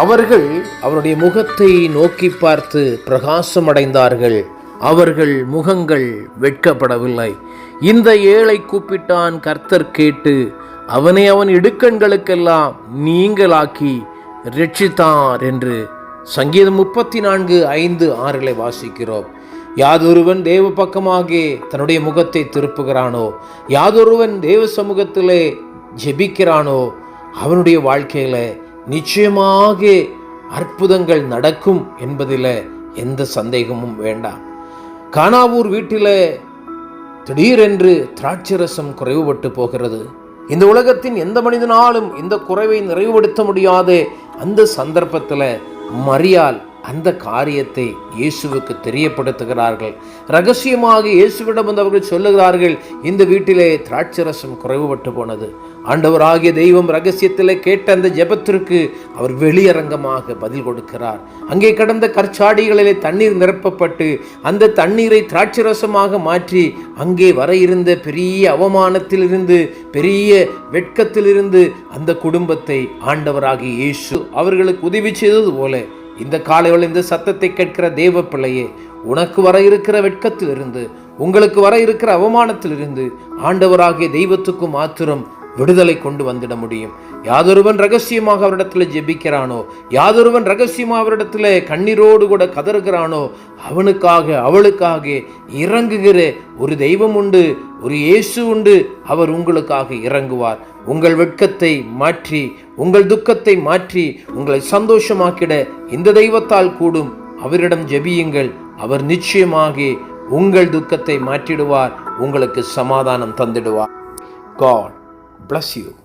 அவர்கள் அவருடைய முகத்தை நோக்கி பார்த்து பிரகாசமடைந்தார்கள். அவர்கள் முகங்கள் வெட்கப்படவில்லை. இந்த ஏழை கூப்பிட்டான் கர்த்தர் கேட்டு அவனை அவன் இடுக்கண்களுக்கெல்லாம் நீங்களாக்கி ரட்சித்தார் என்று சங்கீதம் முப்பத்தி நான்கு ஐந்து ஆறுகளை வாசிக்கிறோம். யாதொருவன் தேவ பக்கமாக தன்னுடைய முகத்தை திருப்புகிறானோ யாதொருவன் தேவ சமூகத்திலே ஜெபிக்கிறானோ அவனுடைய வாழ்க்கையில் நிச்சயமாக அற்புதங்கள் நடக்கும் என்பதில் எந்த சந்தேகமும் வேண்டாம் கானாவூர் வீட்டில் திடீரென்று திராட்சரசம் குறைவுபட்டு போகிறது. இந்த உலகத்தின் எந்த மனிதனாலும் இந்த குறைவை நிறைவுபடுத்த முடியாத அந்த சந்தர்ப்பத்தில் மரியால் அந்த காரியத்தை இயேசுவுக்கு தெரியப்படுத்துகிறார்கள். ரகசியமாக இயேசுவிடம் வந்து அவர்கள் சொல்லுகிறார்கள் இந்த வீட்டிலே திராட்சரசம் குறைவுபட்டு போனது. ஆண்டவராகிய தெய்வம் ரகசியத்தில் கேட்ட அந்த ஜெபத்திற்கு அவர் வெளியரங்கமாக பதில் கொடுக்கிறார். அங்கே கடந்த கற்சாடிகளிலே தண்ணீர் நிரப்பப்பட்டு அந்த தண்ணீரை திராட்சரசமாக மாற்றி அங்கே வர இருந்த பெரிய அவமானத்திலிருந்து பெரிய வெட்கத்திலிருந்து அந்த குடும்பத்தை ஆண்டவராகிய இயேசு அவர்களுக்கு உதவி செய்தது போல இந்த காலையில் இந்த சத்தத்தை கேட்கிற தேவ பிள்ளையே உனக்கு வர இருக்கிற வெட்கத்திலிருந்து உங்களுக்கு வர இருக்கிற அவமானத்திலிருந்து ஆண்டவராகிய தெய்வத்துக்கும் மாத்திரம் விடுதலை கொண்டு வந்திட முடியும். யாதொருவன் ரகசியமாக அவரிடத்தில் ஜெபிக்கிறானோ யாதொருவன் ரகசியமாக அவரிடத்தில் கண்ணீரோடு கூட கதறுகிறானோ அவனுக்காக அவளுக்காக இறங்குகிற ஒரு தெய்வம் உண்டு ஒரு இயேசு உண்டு அவர் உங்களுக்காக இறங்குவார். உங்கள் வெட்கத்தை மாற்றி உங்கள் துக்கத்தை மாற்றி உங்களை சந்தோஷமாக்கிட இந்த தெய்வத்தால் கூடும். அவரிடம் ஜெபியுங்கள் அவர் நிச்சயமாக உங்கள் துக்கத்தை மாற்றிடுவார் உங்களுக்கு சமாதானம் தந்திடுவார். God bless you